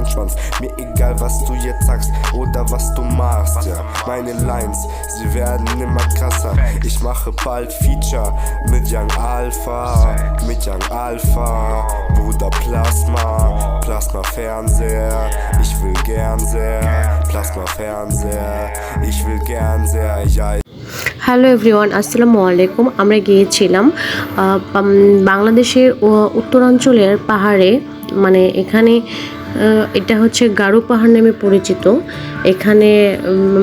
deinen Schwanz. Mir egal, was du jetzt sagst oder was du machst, ja. Meine Lines, sie werden immer krasser. Ich mache bald Feature mit Young Alpha, mit Young Alpha. Bruder Plasma, Plasma Fernseher. Ich will gern sehr, Plasma Fernseher. Ich will gern sehr, ja. Hello everyone আসসালামু আলাইকুম আমরা গিয়েছিলাম বাংলাদেশের উত্তরাঞ্চলের পাহাড়ে মানে এখানে এটা হচ্ছে গারো পাহাড় নামে পরিচিত। এখানে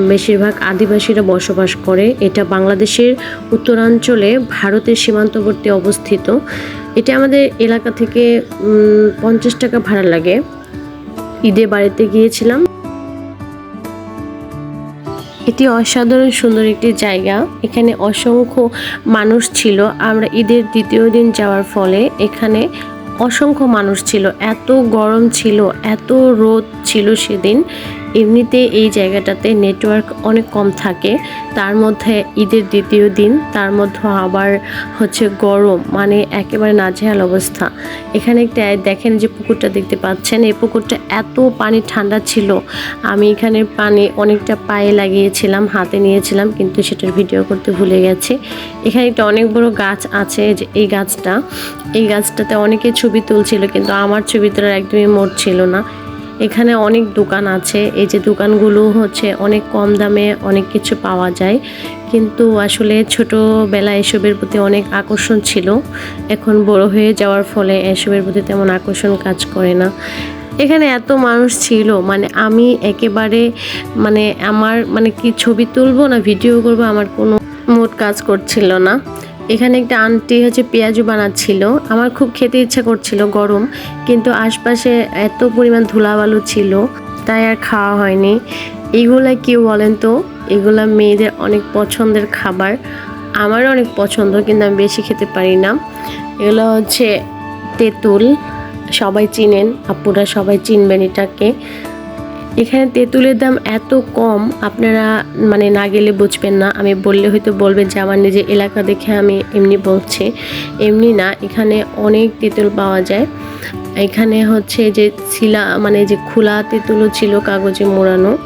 বেশিরভাগ আদিবাসীরা বসবাস করে। এটা বাংলাদেশের উত্তরাঞ্চলে ভারতের সীমান্তবর্তী অবস্থিত। এটা আমাদের এলাকা থেকে পঞ্চাশ টাকা ভাড়া লাগে। ঈদে বাড়িতে গিয়েছিলাম। এটি অসাধারণ সুন্দর একটি জায়গা। এখানে অসংখ্য মানুষ ছিল। আমরা ঈদের দ্বিতীয় দিন যাওয়ার ফলে এখানে অসংখ্য মানুষ ছিল এত গরম ছিল এত রোদ ছিল সেদিন। এমনিতে এই জায়গাটাতে নেটওয়ার্ক অনেক কম থাকে। তার মধ্যে ঈদের দ্বিতীয় দিন, তার মধ্যে আবার হচ্ছে গরম মানে একেবারে নাজেহাল অবস্থা। এখানে একটা দেখেন যে পুকুরটা দেখতে পাচ্ছেন। এই পুকুরটা এত পানি ঠান্ডা ছিল। আমি এখানে পানি অনেকটা পায়ে লাগিয়েছিলাম, হাতে নিয়েছিলাম, কিন্তু সেটার ভিডিও করতে ভুলে গেছি। এখানে একটা অনেক বড় গাছ আছে যে এই গাছটা। এই গাছটাতে অনেকে ছবি তুলছিল, কিন্তু আমার ছবি তোলার একদমই মোট ছিল না। এখানে অনেক দোকান আছে। এই যে দোকানগুলো হচ্ছে অনেক কম দামে অনেক কিছু পাওয়া যায়। কিন্তু আসলে ছোটোবেলায় এসবের প্রতি অনেক আকর্ষণ ছিল। এখন বড় হয়ে যাওয়ার ফলে এসবের প্রতি তেমন আকর্ষণ কাজ করে না। এখানে এত মানুষ ছিল মানে আমি একেবারে মানে আমার মানে কি ছবি তুলবো না, ভিডিও করব, আমার কোনো মোট কাজ করছিল না। এখানে একটা আন্টি হচ্ছে পেঁয়াজু বানাচ্ছিল। আমার খুব খেতে ইচ্ছা করছিল গরম, কিন্তু আশপাশে এত পরিমাণ ধুলাবালু ছিল, তাই আর খাওয়া হয়নি। এইগুলা কি বলেন তো? এগুলা মেয়েদের অনেক পছন্দের খাবার। আমারও অনেক পছন্দ, কিন্তু আমি বেশি খেতে পারি না। এগুলো হচ্ছে তেঁতুল, সবাই চিনেন, আপুরা সবাই চিনবেন এটাকে। এখানে তেঁতুলের দাম এত কম, আপনারা মানে না গেলে বুঝবেন না। আমি বললে হয়তো বলবেন যে, আমার নিজের এলাকা দেখে আমি এমনি বলছি। এমনি না, এখানে অনেক তেঁতুল পাওয়া যায়। এখানে হচ্ছে যে, শিলা মানে যে খোলা তেঁতুলও ছিল, কাগজে মোড়ানো,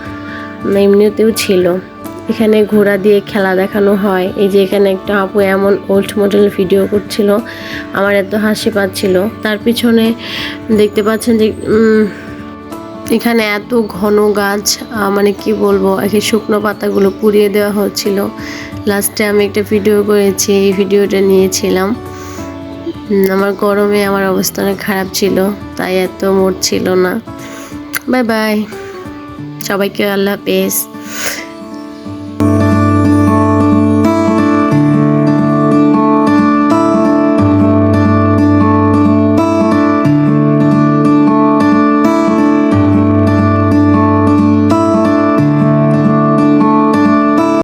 এমনিতেও ছিল। এখানে ঘোড়া দিয়ে খেলা দেখানো হয়। এই যে, এখানে একটা আপু এমন ওল্ড মডেল ভিডিও করছিল। আমার এত হাসি পাচ্ছিল। তার পিছনে দেখতে পাচ্ছেন যে এখানে এত ঘন গাছ মানে কি বলব, একে শুকনো পাতাগুলো পুড়িয়ে দেওয়া হচ্ছিল। লাস্টে আমি একটা ভিডিও করেছি, এই ভিডিওটা নিয়েছিলাম। আমার গরমে আমার অবস্থা অনেক খারাপ ছিল, তাই এত মোট ছিল না। বাই বাই সবাইকে আল্লাহ হাফেজ।